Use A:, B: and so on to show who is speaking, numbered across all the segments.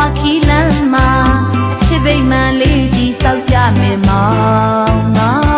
A: ဝခီလမ်းမှာချစ်ဗိမာန်လေးဒီဆောက်ကြမယ်မောင်မောင်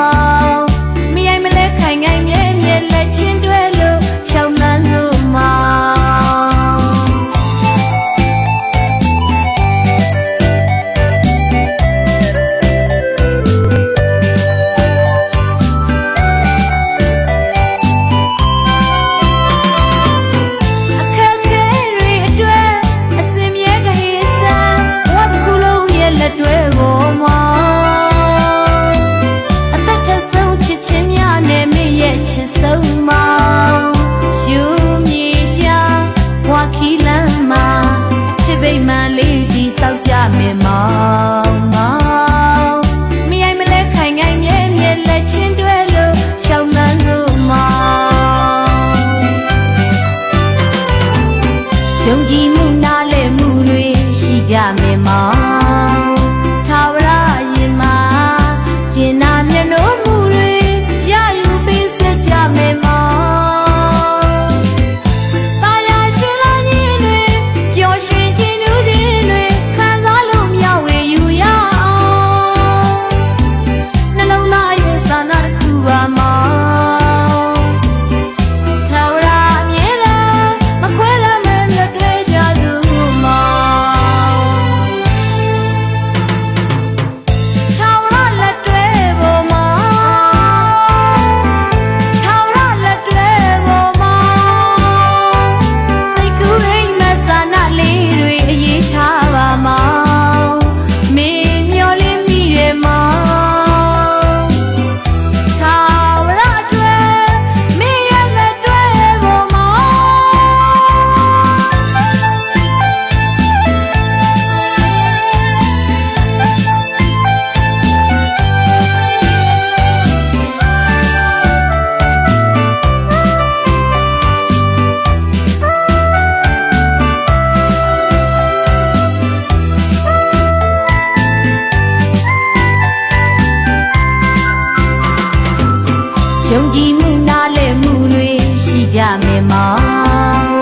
A: ယုံကြည်မှုနားလည်မှုတွေရှိကြမယ်မောင်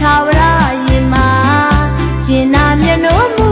A: သာဝရရင်မှာကျင်နာမျက်နှာမူ